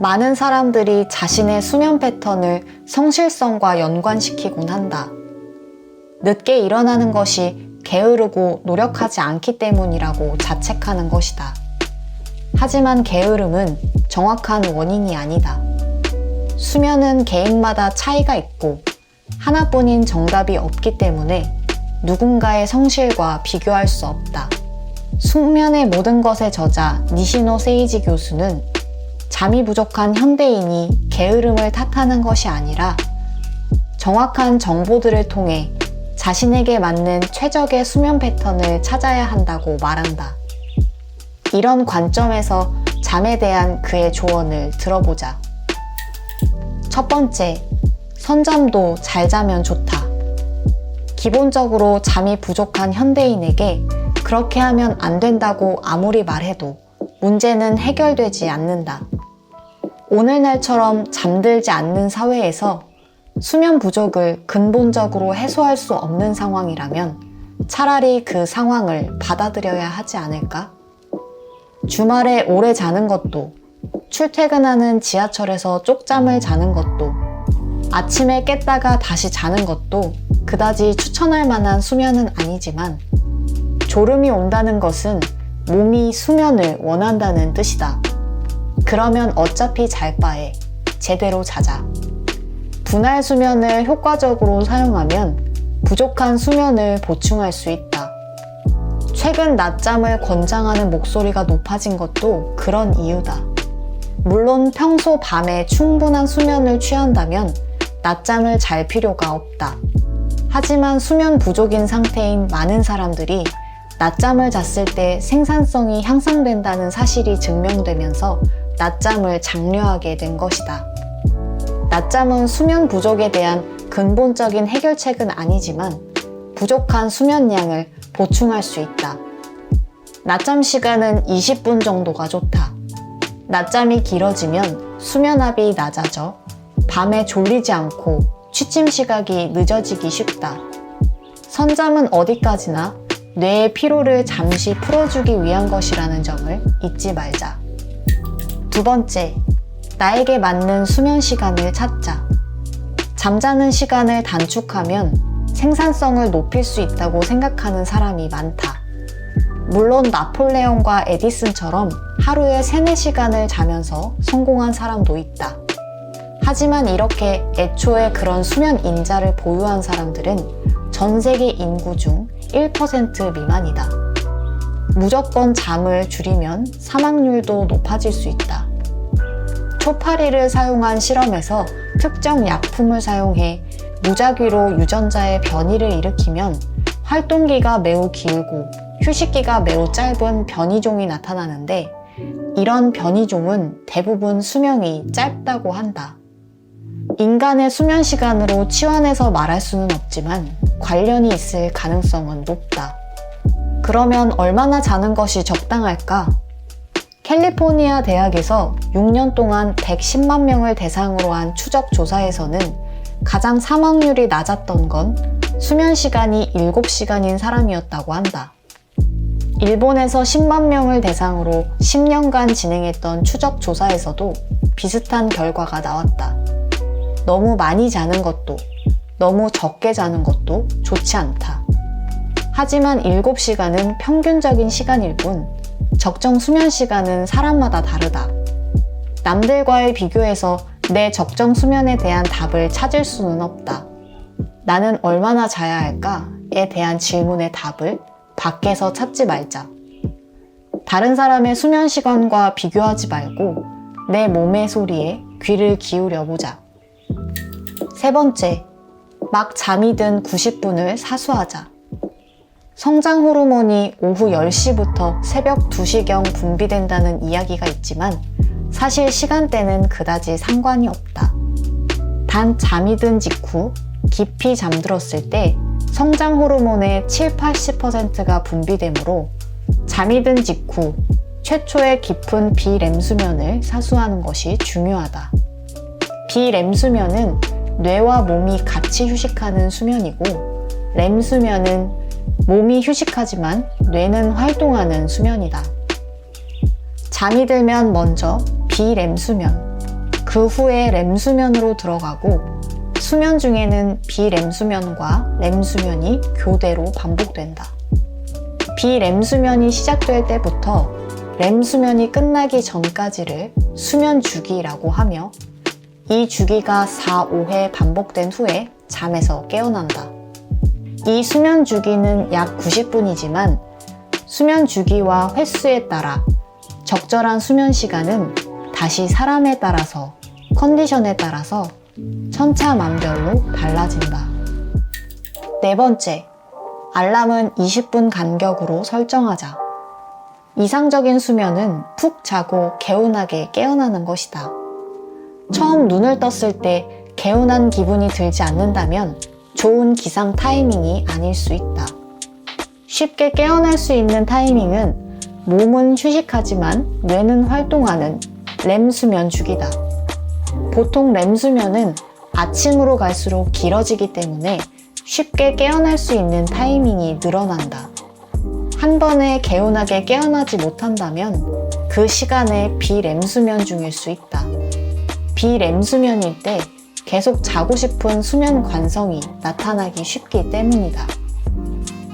많은 사람들이 자신의 수면 패턴을 성실성과 연관시키곤 한다. 늦게 일어나는 것이 게으르고 노력하지 않기 때문이라고 자책하는 것이다. 하지만 게으름은 정확한 원인이 아니다. 수면은 개인마다 차이가 있고 하나뿐인 정답이 없기 때문에 누군가의 성실과 비교할 수 없다. 숙면의 모든 것의 저자 니시노 세이지 교수는 잠이 부족한 현대인이 게으름을 탓하는 것이 아니라 정확한 정보들을 통해 자신에게 맞는 최적의 수면 패턴을 찾아야 한다고 말한다. 이런 관점에서 잠에 대한 그의 조언을 들어보자. 첫 번째, 선잠도 잘 자면 좋다. 기본적으로 잠이 부족한 현대인에게 그렇게 하면 안 된다고 아무리 말해도 문제는 해결되지 않는다. 오늘날처럼 잠들지 않는 사회에서 수면 부족을 근본적으로 해소할 수 없는 상황이라면 차라리 그 상황을 받아들여야 하지 않을까? 주말에 오래 자는 것도, 출퇴근하는 지하철에서 쪽잠을 자는 것도, 아침에 깼다가 다시 자는 것도 그다지 추천할 만한 수면은 아니지만 졸음이 온다는 것은 몸이 수면을 원한다는 뜻이다. 그러면 어차피 잘 바에 제대로 자자. 분할 수면을 효과적으로 사용하면 부족한 수면을 보충할 수 있다. 최근 낮잠을 권장하는 목소리가 높아진 것도 그런 이유다. 물론 평소 밤에 충분한 수면을 취한다면 낮잠을 잘 필요가 없다. 하지만 수면 부족인 상태인 많은 사람들이 낮잠을 잤을 때 생산성이 향상된다는 사실이 증명되면서 낮잠을 장려하게 된 것이다. 낮잠은 수면 부족에 대한 근본적인 해결책은 아니지만 부족한 수면량을 보충할 수 있다. 낮잠 시간은 20분 정도가 좋다. 낮잠이 길어지면 수면압이 낮아져 밤에 졸리지 않고 취침 시각이 늦어지기 쉽다. 선잠은 어디까지나 뇌의 피로를 잠시 풀어주기 위한 것이라는 점을 잊지 말자. 두 번째, 나에게 맞는 수면 시간을 찾자. 잠자는 시간을 단축하면 생산성을 높일 수 있다고 생각하는 사람이 많다. 물론 나폴레옹과 에디슨처럼 하루에 3, 4시간을 자면서 성공한 사람도 있다. 하지만 이렇게 애초에 그런 수면 인자를 보유한 사람들은 전 세계 인구 중 1% 미만이다. 무조건 잠을 줄이면 사망률도 높아질 수 있다. 초파리를 사용한 실험에서 특정 약품을 사용해 무작위로 유전자의 변이를 일으키면 활동기가 매우 길고 휴식기가 매우 짧은 변이종이 나타나는데 이런 변이종은 대부분 수명이 짧다고 한다. 인간의 수면 시간으로 치환해서 말할 수는 없지만 관련이 있을 가능성은 높다. 그러면 얼마나 자는 것이 적당할까? 캘리포니아 대학에서 6년 동안 110만 명을 대상으로 한 추적 조사에서는 가장 사망률이 낮았던 건 수면 시간이 7시간인 사람이었다고 한다. 일본에서 10만 명을 대상으로 10년간 진행했던 추적 조사에서도 비슷한 결과가 나왔다. 너무 많이 자는 것도, 너무 적게 자는 것도 좋지 않다. 하지만 7시간은 평균적인 시간일 뿐, 적정 수면 시간은 사람마다 다르다. 남들과의 비교에서 내 적정 수면에 대한 답을 찾을 수는 없다. 나는 얼마나 자야 할까?에 대한 질문의 답을 밖에서 찾지 말자. 다른 사람의 수면 시간과 비교하지 말고 내 몸의 소리에 귀를 기울여 보자. 세 번째, 막 잠이 든 90분을 사수하자. 성장 호르몬이 오후 10시부터 새벽 2시경 분비된다는 이야기가 있지만 사실 시간대는 그다지 상관이 없다. 단 잠이 든 직후 깊이 잠들었을 때 성장 호르몬의 7, 80%가 분비되므로 잠이 든 직후 최초의 깊은 비렘 수면을 사수하는 것이 중요하다. 비렘 수면은 뇌와 몸이 같이 휴식하는 수면이고 렘 수면은 몸이 휴식하지만 뇌는 활동하는 수면이다. 잠이 들면 먼저 비렘 수면, 그 후에 렘 수면으로 들어가고 수면 중에는 비렘 수면과 렘 수면이 교대로 반복된다. 비렘 수면이 시작될 때부터 렘 수면이 끝나기 전까지를 수면 주기라고 하며 이 주기가 4, 5회 반복된 후에 잠에서 깨어난다. 이 수면 주기는 약 90분이지만 수면 주기와 횟수에 따라 적절한 수면 시간은 다시 사람에 따라서 컨디션에 따라서 천차만별로 달라진다. 네 번째, 알람은 20분 간격으로 설정하자. 이상적인 수면은 푹 자고 개운하게 깨어나는 것이다. 처음 눈을 떴을 때 개운한 기분이 들지 않는다면 좋은 기상 타이밍이 아닐 수 있다. 쉽게 깨어날 수 있는 타이밍은 몸은 휴식하지만 뇌는 활동하는 렘 수면 주기다. 보통 렘 수면은 아침으로 갈수록 길어지기 때문에 쉽게 깨어날 수 있는 타이밍이 늘어난다. 한 번에 개운하게 깨어나지 못한다면 그 시간에 비렘 수면 중일 수 있다. 비렘 수면일 때 계속 자고 싶은 수면 관성이 나타나기 쉽기 때문이다.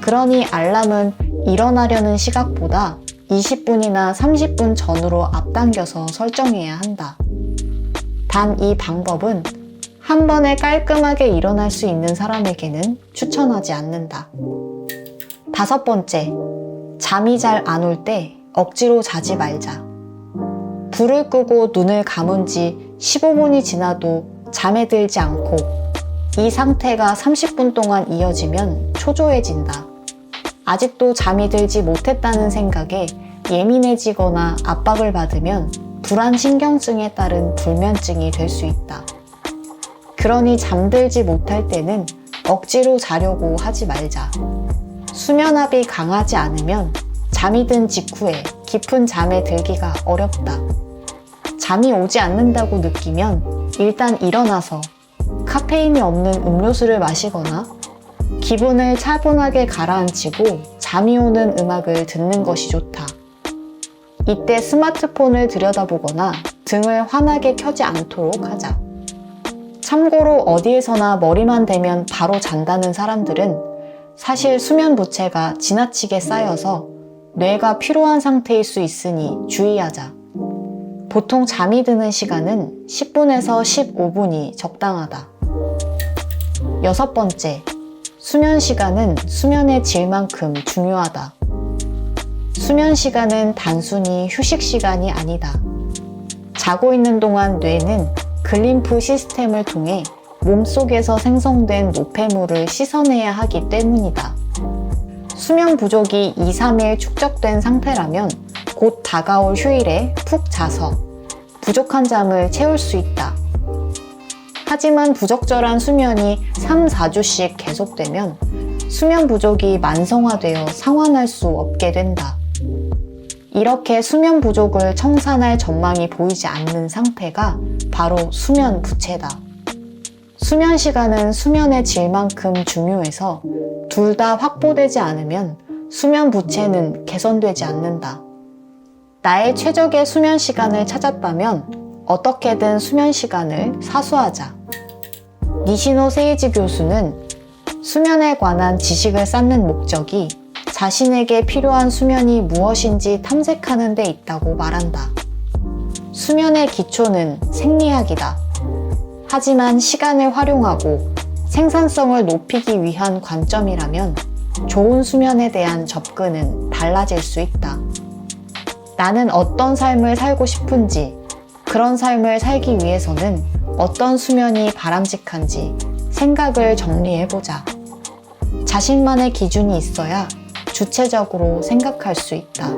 그러니 알람은 일어나려는 시각보다 20분이나 30분 전으로 앞당겨서 설정해야 한다. 단 이 방법은 한 번에 깔끔하게 일어날 수 있는 사람에게는 추천하지 않는다. 다섯 번째, 잠이 잘 안 올 때 억지로 자지 말자. 불을 끄고 눈을 감은 지 15분이 지나도 잠에 들지 않고 이 상태가 30분 동안 이어지면 초조해진다. 아직도 잠이 들지 못했다는 생각에 예민해지거나 압박을 받으면 불안 신경증에 따른 불면증이 될 수 있다. 그러니 잠들지 못할 때는 억지로 자려고 하지 말자. 수면압이 강하지 않으면 잠이 든 직후에 깊은 잠에 들기가 어렵다. 잠이 오지 않는다고 느끼면 일단 일어나서 카페인이 없는 음료수를 마시거나 기분을 차분하게 가라앉히고 잠이 오는 음악을 듣는 것이 좋다. 이때 스마트폰을 들여다보거나 등을 환하게 켜지 않도록 하자. 참고로 어디에서나 머리만 대면 바로 잔다는 사람들은 사실 수면 부채가 지나치게 쌓여서 뇌가 피로한 상태일 수 있으니 주의하자. 보통 잠이 드는 시간은 10분에서 15분이 적당하다. 여섯 번째, 수면 시간은 수면의 질만큼 중요하다. 수면 시간은 단순히 휴식 시간이 아니다. 자고 있는 동안 뇌는 글림프 시스템을 통해 몸속에서 생성된 노폐물을 씻어내야 하기 때문이다. 수면 부족이 2, 3일 축적된 상태라면 곧 다가올 휴일에 푹 자서 부족한 잠을 채울 수 있다. 하지만 부적절한 수면이 3, 4주씩 계속되면 수면 부족이 만성화되어 상환할 수 없게 된다. 이렇게 수면 부족을 청산할 전망이 보이지 않는 상태가 바로 수면 부채다. 수면 시간은 수면의 질만큼 중요해서 둘 다 확보되지 않으면 수면 부채는 개선되지 않는다. 나의 최적의 수면 시간을 찾았다면 어떻게든 수면 시간을 사수하자. 니시노 세이지 교수는 수면에 관한 지식을 쌓는 목적이 자신에게 필요한 수면이 무엇인지 탐색하는 데 있다고 말한다. 수면의 기초는 생리학이다. 하지만 시간을 활용하고 생산성을 높이기 위한 관점이라면 좋은 수면에 대한 접근은 달라질 수 있다. 나는 어떤 삶을 살고 싶은지, 그런 삶을 살기 위해서는 어떤 수면이 바람직한지 생각을 정리해보자. 자신만의 기준이 있어야 주체적으로 생각할 수 있다.